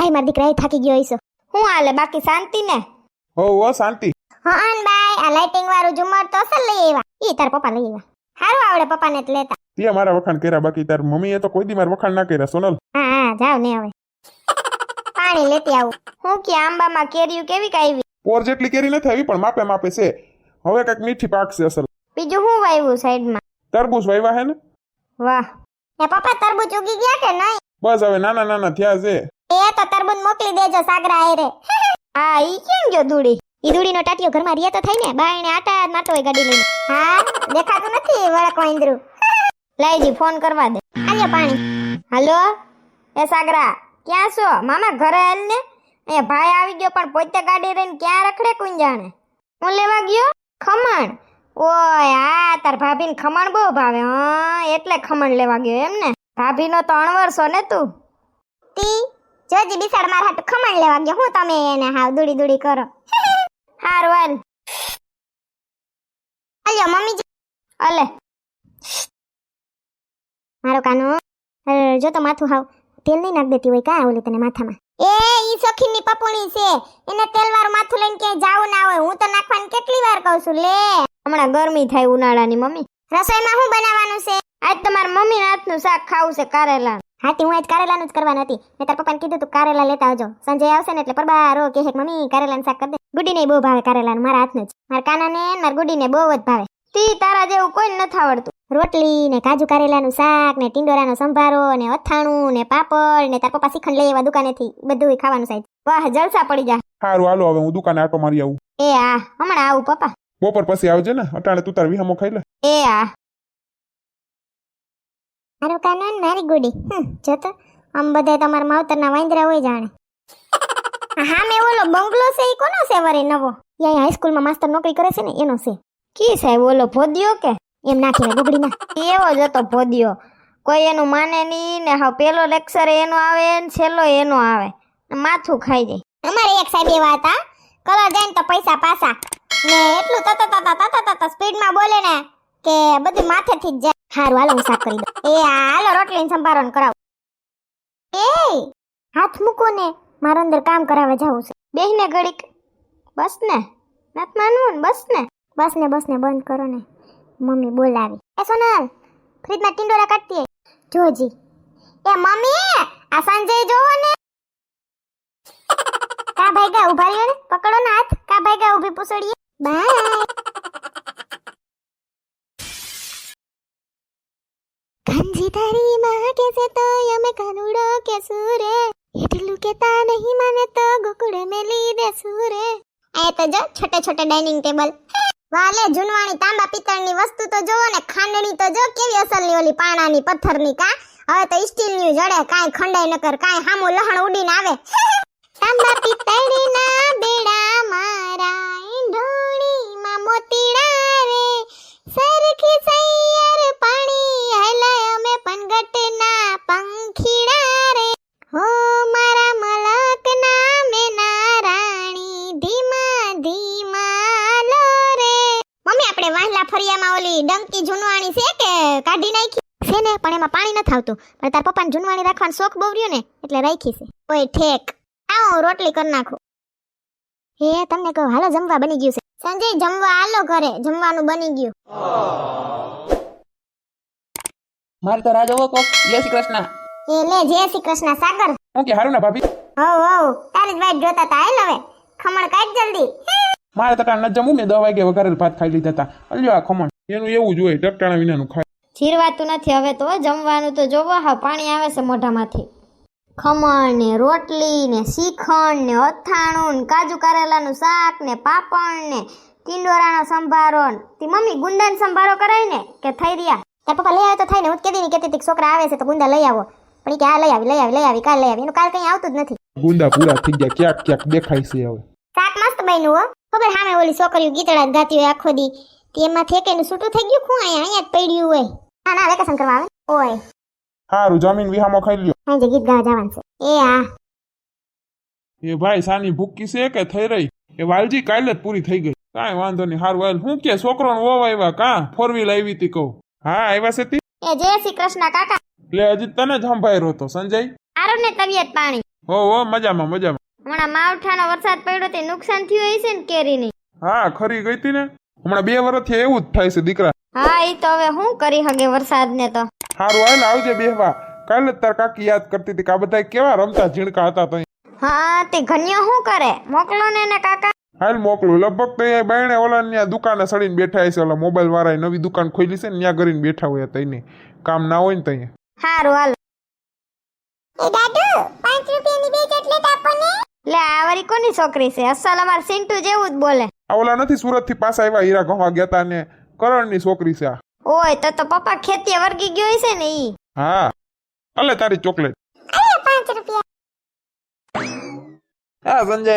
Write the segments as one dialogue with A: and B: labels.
A: આઈ મારા દીકરા એ થાકી ગયો હઈશો. હું હાલે? બાકી શાંતિ ને?
B: હો હો શાંતિ.
A: હા બાય આ લાઇટિંગ વાળું ઝુમર તો અસલ લઈ આવ્યા. ઈ તાર પપ્પા લઈ આવ્યા. સારું આવડે પપ્પાને જ લેતા.
B: તે મારા વખાણ કર્યા બાકી તાર મમ્મીએ તો કોઈ દી મારા વખાણ ના કર્યા સોનલ.
A: હા હા જાવ ને હવે. પાણી લેતી આવું. હું કે આંબામાં કેરીયું કેવી કાવી
B: પોર જેટલી કેરી નથી આવી પણ માપે માપે છે. હવે કંઈક મીઠી પાકશે અસલ.
A: બીજું હું વાવ્યું સાઈડમાં?
B: તરબૂચ વાવ્યા હે ને?
A: વાહ. એ પપ્પા તરબૂચ ઉગી ગયા કે નહીં?
B: બસ હવે નાના નાના થયા છે.
A: એ તો તરબૂચ મોકલી દેજો સાગરા આયરે હા ઈ કેમ ગયો દૂડી? ઈ દૂડીનો ટાટિયો ઘરમાં રિયા તો થાય ને બાયણે આટા જ મારતો હોય ગાડી લઈને. હા દેખાતું નથી વળકવા ઇન્દ્રુ લઈજી ફોન કરવા દે. આલ્યો પાણી. હાલો? એ સાગરા ક્યાં છો? મામા ઘરે હાલ ને? અહીંયા ભાઈ આવી ગયો પણ પોતે ગાડી રહીને ક્યાં રખડે કોઈ જાણે? હું લેવા ગયો? ખમણ? ઓય આ તાર ભાભીને ખમણ બહુ ભાવે હા? એટલે ખમણ લેવા ગયો એમ ને? ભાભીનો તો અણવરસો ને તું? તી જોજી બિસાડ માર હાટ ખમણ લેવા ગયો. હું તમે એને હાવ દુડી દુડી કરો. હારું હાલ. અલ્યો મમ્મી અલે મારો કાનો. જો તો માથું હાવ તેલ નહીં નાખ દેતી હોય, કા ઓલી તને માથામાં? એ, ઈ સખીની પપોણી છે. એને તેલવાળું માથું લઈને ક્યાંય જાવું ના હોય. હું તો નાખવાની કેટલી વાર કહું છું, લે. હમણાં ગરમી થાય ઉનાળાની, મમ્મી. રસોઈમાં શું બનાવવાનું છે? આજ તમારા મમ્મી હાથનું શાક ખાવું છે કારેલા હાથી હું આજ કારેલાનું જ કરવાની હતી. મેં તાર પપ્પાને કીધું તું કારેલા લેતા આવજો. સંજય આવશે ને એટલે પરબાર કે મમ્મી કારેલાનું શાક કરી દે. ગુડીને બહુ ભાવે કારેલાનું મારા હાથનું જ. મારા કાનાને ને મારા ગુડીને બહુ જ ભાવે. તી તારા જેવું કોઈ નથી આવડતું. રોટલી ને કાજુ કારેલાનું શાક ને ટીંડોરાનો સંભારો ને અથાણું ને પાપડ ને તાર પપ્પા શ્રીખંડ લઈ એવા દુકાનેથી. બધું ખાવાનું સાહેબ વાહ જલસા પડી જા.
B: સારું હાલો હવે હું દુકાને આટો મારી આવું.
A: એ આ હમણાં આવું પપ્પા.
B: બપોર પછી આવજે ને. અટાણે તું તાર વિહામો ખાઈ લે.
A: એ આ. મારો કાનો ને મારી ગુડી. હમ, જો તો આમ બધા તમારા માવતરના વાંદરા હોય જાણે. હા મેં ઓલો બંગલો છે એ કોનો છે વરે નવો? એ હાઈસ્કૂલમાં માસ્તર નોકરી કરે છે ને એનો છે. કી સાહેબ ઓલો ભોદ્યો કે? એમ નાખીને ગુગડી ના એવો જ હતો ભોદ્યો. કોઈ એનું માને નહીં ને હા પેલો લેક્ચર એનો આવે ને છેલ્લો એનો આવે. માથું ખાઈ જાય. અમારે એક સાહેબ એવા હતા. કલર જાય ને તો પૈસા પાછા. ને એટલું તત તતા તતા તતા સ્પીડમાં બોલે ને કે બધું માથેથી જ જાય. હારું, હાલો, હું સાફ કરી દઉં. એ, હાલો રોટલી સંભારણ કરાવ. એ હાથ મૂકો ને, મારા અંદર કામ કરાવવા જવું છે. બેહને ઘડીક, બસ ને નાથ માનવું બસ ને. બસ ને બસ ને, બંધ કરો ને. મમ્મી બોલાવી. એ, સોનલ, ફ્રીજમાં ટિંડોરા કાઢતી. જોજી એ, મમ્મી, આ સંજય જોવો ને. કા ભાઈ ગા ઊભા રહ્યો ને? પકડો ને હાથ. કા ભાઈ ગા ઊભી પૂછડીએ બાય કંજીધારી માં કેસે તો યમે કાનુડો કે સુરે એટલું કેતા નહીં માને તો ગોકુળ મેલી દે સુરે આ તો જો, છોટે છોટે ડાઇનિંગ ટેબલ વાલે જૂનવાણી તાંબા પિત્તળની વસ્તુ તો જોવો ને, ખાંડણી તો જો કેવી અસલની ઓલી પાણાની પથ્થરની કા? હવે તો સ્ટીલની જડે કાંઈ ખંડાઈ નકર કર કાંઈ હામું લહણ ઉડીને આવે. તાંબા પિત્તળના ઓલી જૂનવાણી છે કે કાઢી નાખી? છે ને પણ એમાં પાણી નથી આવતું પણ તાર પપ્પાને જૂનવાણી રાખવાનો શોખ બહુ રહ્યો ને એટલે રાખી છે. ઓય ઠેક. આવો રોટલી કરી નાખું. હે તમને કહું હાલો જમવા બની ગયું છે. સંજય જમવા હાલો ઘરે જમવાનું બની ગયું.
C: મારે તો રાજ કોક જય શ્રી કૃષ્ણ.
A: એ લે જય શ્રી કૃષ્ણ સાગર.
B: હું કે હારું ના ભાભી?
A: હો હો તારી જ જોતા તા હાલ હવે. ખમણ કાઢ જલ્દી.
B: મારે તટાણ ન જમવું મેં દસ વાગે વઘારેલ ભાત ખાઈ લીધા હતા અલ્યો આ ખમણ. એનું એવું જ હોય ટકટાણા વિનાનું ખાય.
A: જીરવાતું નથી. હવે તો જમવાનું તો જોવો હા પાણી આવે છે મોઢામાંથી. ખમણ ને રોટલી ને શીખણ ને અથાણું ને કાજુ કારેલાનું શાક ને પાપડ ને ટીંડોરાનો સંભારો તી મમ્મી ગુંદાન સંભારો કરાય ને? કે થઈ રહ્યા? તાર પપ્પા લઈ આવે તો થાય ને? હું કેદી ની કેતી હતી છોકરા આવે છે તો ગુંદા લઈ આવો. પણ કે આ લઈ આવી લઈ આવી લઈ આવી કાલ લઈ આવી. એનું કાલ કઈ આવતું જ નથી.
B: ગુંદા પૂરા થઈ ગયા ક્યાંક ક્યાંક દેખાય છે હવે.
A: શાક મસ્ત બન્યું હો. ખબર સામે ઓલી છોકરીઓ ગીતડા ગાતી હોય આખો દી. તે એમાં ઠેકેનું છૂટું થઈ ગયું ખું અહીંયા અહીંયા જ પડ્યું હોય. ના ના વેકેશન કરવા આવે ઓય.
B: હારું જમીન વિહામો ખાઈ લ્યો.
A: આજે ગીત ગાવા જવાનું છે. એ હા
B: એ ભાઈ સાની ભૂકી છે કે થઈ રહી? એ વાલજી કાલે જ પૂરી થઈ ગઈ. કાંઈ વાંધો નહીં હારું વાલ હું કે છોકરો ને વહુ આવ્યા? કાં? ફોર વ્હીલ આવી હતી કહું. હા આવ્યા છે તી?
A: એ જય શ્રી કૃષ્ણ કાકા.
B: એટલે હજી તને જ સંભાઈ રહ્યો સંજય?
C: આરો ને તબિયત પાણી.
B: હો હો મજામાં મજામાં.
C: હમણાં માવઠાનો વરસાદ પડ્યો તે નુકસાન થયું હશે ને કેરીની.
B: હા ખરી ગઈ હતી ને? હમણાં બે વર્ષથી એવું જ થાય છે દીકરા.
C: હા એ તો હવે શું કરી હગે વરસાદને તો?
B: સારું હાલ આવજે બેહવા કાલે તાર કાકી યાદ કરતી હતી કે આ બધા કેવા રમતા ઝીણકા હતા તઈ
C: હા તે ઘન્યો શું કરે? મોકલો ને એને કાકા.
B: હાલ મોકલું. લગભગ તો એ બાયણે ઓલા ત્યાં દુકાને સડીને બેઠા છે ઓલા મોબાઈલ વાળા નવી દુકાન ખોલી છે ને ત્યાં કરીને બેઠા હોય તઈને. કામ ના હોય ને તઈ.
C: હારું હાલ. એ દાદુ પાંચ રૂપિયાની બે ચોકલેટ આપો ને. લે આ વારી કોની છોકરી છે? અસલ અમાર સિન્ટુ જેવું જ બોલે.
B: આ ઓલા નથી સુરતથી પાછા આવ્યા હીરા ગવા ગયા તા ને કરણની છોકરી છે આ.
C: ઓય તો તો પપ્પા ખેતી વર્ગી ગયો છે ને ઈ.
B: હા. અલે તારી ચોકલેટ.
C: પાંચ રૂપિયા.
B: હા સંજય.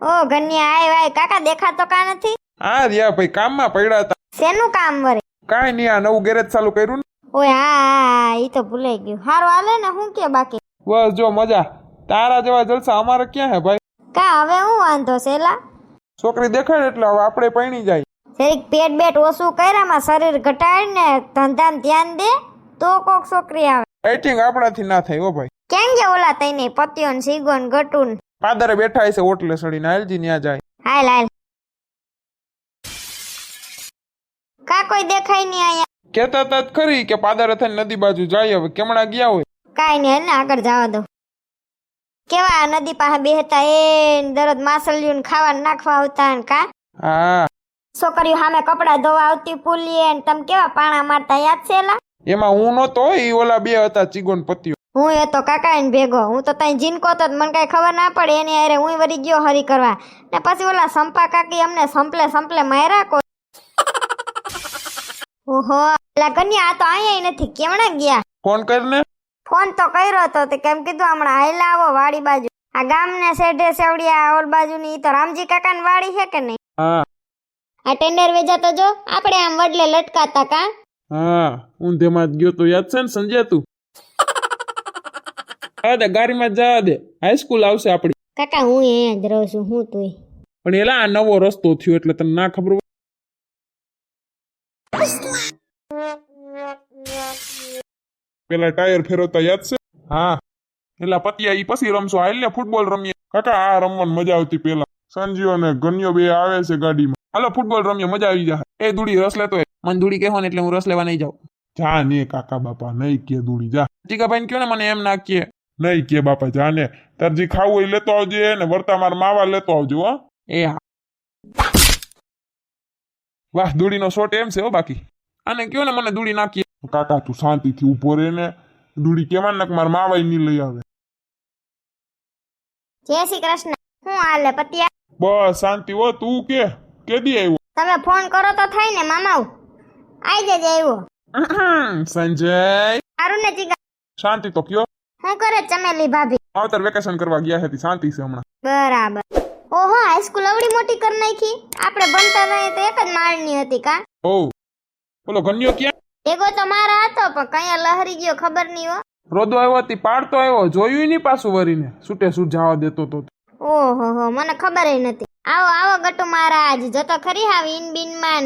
C: ઓ ઘન્યા આય વાય કાકા દેખાતો કા નથી?
B: હા રિયા ભાઈ કામમાં પડ્યા હતા.
C: શેનું કામ વરે?
B: કાઈ નહીં આ નવું ગેરેજ ચાલુ કર્યું ને.
C: ઓય હા હા હા, ઈ તો ભૂલાઈ ગયું. હારું હાલે ને હું કે બાકી?
B: બસ જો મજા. તારા જેવા જલસા અમારે ક્યાં હે ભાઈ?
C: કા હવે હું વાંધો છે લા
B: છોકરી દેખાય એટલે હવે આપણે પૈણી જાય.
C: જરીક પેટ બેટ ઓછું કર્યામાં શરીર ઘટાડીને ધંધામાં ધ્યાન દે તો કોક છોકરી આવે.
B: એટિંગ આપણાથી ના થાય ઓ ભાઈ.
C: કેમ જે ઓલા તઈને પતિયો સીગોન ગટુન
B: પાદરે બેઠા છે ઓટલે સડીને હાલજી ન્યા જાય.
C: હાલ હાલ. કા કોઈ દેખાય નહીં અહીંયા?
B: કેતા તત ખરી કે પાદરે થઈને નદી બાજુ જાય હવે કેમણા ગયા હોય?
C: કાઈ નહીં ને આગળ જવા દો. કેવા નદી પાસે બેહતા એ ને દરરોજ માસલિયું ને ખાવા ને નાખવા આવતા ને કા?
B: હા.
C: છોકરીઓ સામે કપડા ધોવા આવતી પુલીએ ને તમે કેવા પાણા મારતા યાદ છે એલા?
B: એમાં હું નતો ઈ ઓલા બે હતા ચીગોન પતિઓ.
C: હું એ તો કાકા ને ભેગો હું તો તઈ જીનકો તો મને કઈ ખબર ના પડે એની અરે હું વરી ગયો હરી કરવા. ને પછી ઓલા સંપા કાકી અમને સંપલે સંપલે માર્યા કો ઓહો એલા કન્યા આ તો અહીંયા નથી કેમણા ગયા?
B: ફોન કરીને
C: ફોન તો કર્યો હતો તે કેમ કીધું હમણાં હાઈલા આવો વાડી બાજુ. આ ગામને શેઢે સેવડિયા ઓલ બાજુની તો રામજી કાકાની વાડી છે કે નહીં?
B: હા.
C: આ ટેન્ડર વેચાતો જો આપણે આમ વડલે લટકાતા કા?
B: હા ઊંધેમાં જ ગયો તો યાદ છે ને સંજય તું? હા દે ગાડીમાં જવા દે. હાઈસ્કૂલ આવશે આપણી
C: કાકા હું અહીંયા જ રહું છું હું તું
B: પણ એલા આ નવો રસ્તો થયો એટલે તને ના ખબર પેલા ટાયર ફેરવતા યાદ છે? હા. પેલા પતિયા ઈ પછી રમશો. હાલ ને ફૂટબોલ રમીએ. કાકા આ રમવાની મજા આવતી પેલા સંજીવ અને ગન્યો બે આવે છે ગાડીમાં. હાલો ફૂટબોલ રમીએ. મજા આવી જાય એ દુડી રસ લેતો
D: મને ધૂળી કહેવો ને એટલે હું રસ લેવા નહીં જાઉં.
B: જા ને કાકા બાપા. નહીં કે દુડી. જા.
D: જીગાભાઈ કયો ને મને એમ ના કે.
B: નહીં કે બાપા જા ને. તાર જે ખાવું હોય લેતો આવજે ને. વર્તા માર માવા લેતો આવજો હો.
D: એ હા.
B: વાહ દુડીનો શોટ એમ છે હો બાકી.
D: અને કયો ને મને ધૂળી નાખીએ
B: કાકા તું શાંતિથી ઊભો રહે ને દુડી કેવા ને માર માવાય નહીં લઈ આવે.
C: જય શ્રી કૃષ્ણ. હું હાલે પતિયા?
B: બસ શાંતિ હો તું કે? કેદી આવ્યો?
C: તમે ફોન કરો તો થાય ને મામાઉ આઈ જજે આવ્યો.
B: સંજય.
C: સારું ને ચીગા
B: શાંતિ તો કયો.
C: હું કરે ચમેલી ભાભી.
B: આવતર વેકેશન કરવા ગયા હતી શાંતિ છે હમણાં.
C: બરાબર. ઓહો હાઈસ્કૂલ અવડી મોટી કરી નાખી. આપણે ભણતા નહીં તો એક જ માળની હતી કા?
B: ઓ બોલો ગન્યો ક્યાં?
C: એગો તો મારા હતો પણ કયા લહરી ગયો ખબર નહીં હો.
B: રોદો આવ્યો હતી પાડતો આવ્યો જોયું નહીં પાછું વરીને? છૂટે છૂટ જવા દેતો તો.
C: ઓહો હો મને ખબર નથી. આવો આવો ગટુ મહારાજ જતો ખરી હા વિન બિન માન.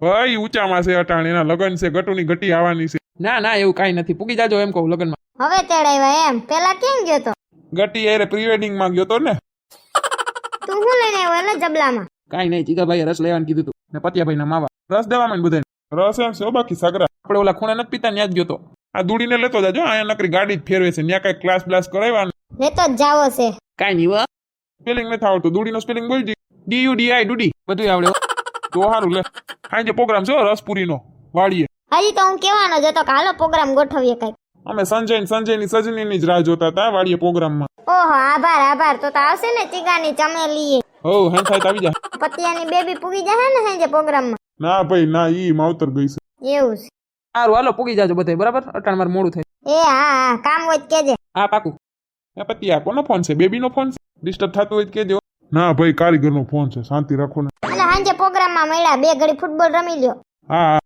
B: ભાઈ ઊંચામાં છે અટાણ એના લગન છે ગટુની ગટી આવવાની છે.
D: ના ના એવું કાઈ નથી. પૂગી જાજો એમ કહું લગનમાં.
C: હવે તેડાવ્યા એમ. પેલા કેમ ગયો તો?
B: ગટી એરે પ્રી વેડિંગમાં ગયો તો ને?
C: તું હું લઈને આવ્યો એટલે જબલામાં?
D: કાઈ નહીં જીગાભાઈએ રસ લેવાનું કીધું તું. ને પતિયાભાઈના માવા.
B: રસ દેવામાં બધા રસ એમ છે. બાકી સગરા
D: આપણે ઓલા ખૂણે નથી પીતા? ત્યાં જ ગયો તો.
B: આ દૂડીને લેતો જાજો. અહીંયા નકરી ગાડી જ ફેરવે છે. ત્યાં કઈ ક્લાસ બ્લાસ કરાવ્યા
C: લેતો જ જાવો છે.
D: કઈ નહીં વા
B: સ્પેલિંગ નથી આવડતું. દૂડીનો સ્પેલિંગ બોલજી.
D: ડી યુ ડી આઈ ડુડી બધું આવડે
B: તો સારું લે. સાંજે પ્રોગ્રામ છે હો રસપુરીનો વાડીએ
C: હજી તો હું કહેવાનો જ હતો કે હાલો પ્રોગ્રામ ગોઠવીએ કંઈક.
B: અમે સંજય ને સજની સજનીની જ રાહ જોતા હતા વાડીએ પ્રોગ્રામમાં
C: ઓહો આભાર આભાર. તો તો આવશે ને ચીગાની ચમેલી
B: હો હેન તો આવી જા.
C: પતિયાની બેબી પૂગી જશે ને હાંજે પ્રોગ્રામમાં
B: ના ભાઈ ના ઈ માવતર ગઈ છે.
C: એવું છે.
D: સારું હાલો પૂગી જાજો બધે બરાબર? અટાણ માર મોડું થાય.
C: એ હા હા કામ હોય તો કેજે.
D: હા પાકું.
B: એ પતિ આ કોનો ફોન છે? બેબીનો ફોન છે? ડિસ્ટર્બ થતું હોય તો કેજો. ના ભાઈ કારીગરનો ફોન છે શાંતિ રાખો ને.
C: અને હાંજે પ્રોગ્રામમાં મળ્યા બે ઘડી ફૂટબોલ રમી લ્યો.
B: હા હા.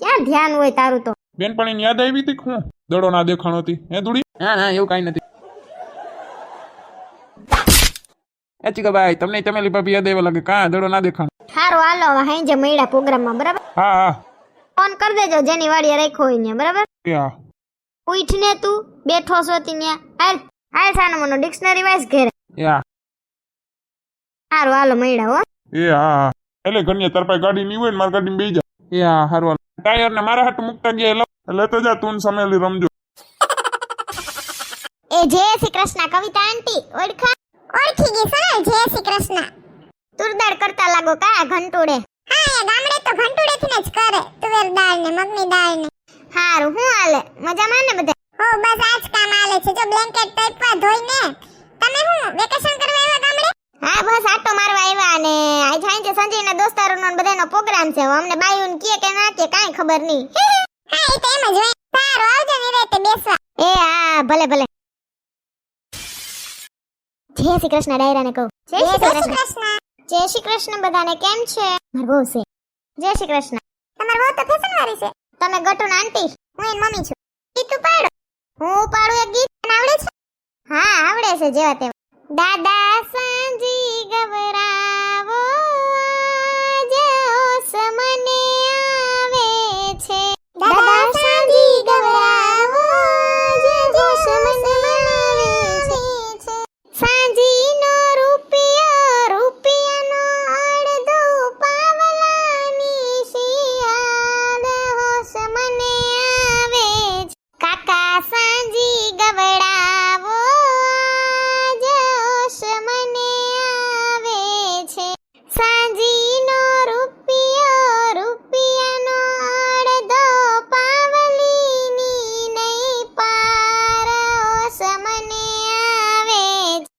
C: ક્યાં ધ્યાન હોય તારું તો?
B: બેનપણીને યાદ આવી હતી હું દડો ના દેખાણો હતી. હે દુડી
D: ના ના એવું કઈ નથી. એ ચીગાભાઈ તમને ચમેલી ભાભી યાદ આવ્યા લાગે કાં દડો ના દેખાણ.
A: હારો હાલો હવે હાંજે મળ્યા પ્રોગ્રામમાં બરાબર?
B: હા હા.
A: ફોન કરી દેજો જેની વાડીએ રાખ્યો હોય ને બરાબર?
B: એ હા.
A: ઉઠ ને તું બેઠો છો ત્યાં હાલ હાલ સાનો મનો ડિક્શનરી વાઇસ ઘેરે
C: યા
A: હારો હાલો મળ્યા હો.
B: એ હા એટલે ઘણી તાર પાસે ગાડી નહીં હોય ને મારી ગાડી બે જા
C: યા હારો હાલો.
B: ટાયર ને મારા હાથ મૂકતા ગયા એટલે લેતો જા તું સમેલી રમજો.
A: એ જય શ્રી કૃષ્ણ કવિતા આંટી ઓળખા? ઓળખી ગઈ સર જય શ્રી કૃષ્ણ. તુરદાળ કરતા લાગો કયા ઘંટુડે? હા એ ગામડે તો ઘંટુડે થી જ કરે તુવેર દાળ ને મગની દાળ ને હારું હું હાલે? મજામાં ને બધા? હો બસ આજ કામ હાલે છે. જો બ્લેન્કેટ તૈપવા ધોઈ ને તમે હું વેકેશન કરવા આવ્યા ગામડે? હા બસ આટો મારવા આવ્યા અને આજ સાંજે સંજયના દોસ્તારોનો ને બધાનો પ્રોગ્રામ છે. અમને બાયુન કે કે ના કે કાઈ ખબર નહીં. હા એ તો એમ જ હોય. સારું આવજો નિરેતે બેસવા. એ હા ભલે ભલે. જય શ્રી કૃષ્ણ ડાયરાને કહું. જય શ્રી કૃષ્ણ. જય શ્રી કૃષ્ણ બધાને કેમ છે? માર છે. જય શ્રી કૃષ્ણ. તમારો બહુ તો ફેશન વાળી છે. તમે ગટુન આંટી. હું એની મમ્મી છું. ગીત ઉપાડો. હું ઉપાડું એક ગીત? આવડે છે? હા આવડે છે જેવા તેવા. દાદા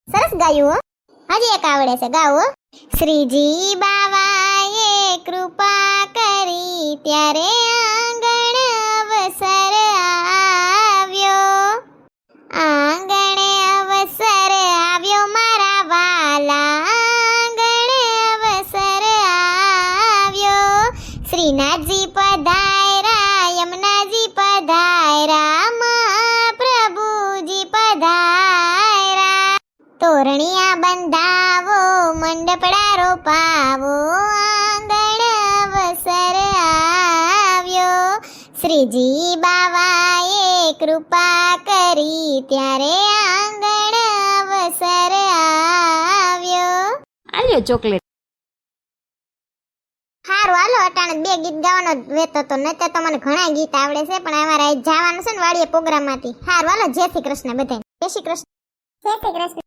A: સરસ ગાયું હજી એક આવડે છે. ગાવું શ્રીજી બાવાએ કૃપા કરી ત્યારે આંગણ અવસર આવ્યો. આંગણે શ્રીજી બાવાએ કૃપા કરી ત્યારે આંગણ અવસર આવ્યો.
C: આલ્યો ચોકલેટ.
A: હારું હાલો અટાણે બે ગીત ગાવાનો વેતો તો નહીતર તો મને ઘણા ગીત આવડે છે પણ અમારે જવાનું છે ને વાડીએ પ્રોગ્રામમાંથી. હારું હાલો જય શ્રી કૃષ્ણ બધાને જય શ્રી કૃષ્ણ. જય શ્રી કૃષ્ણ.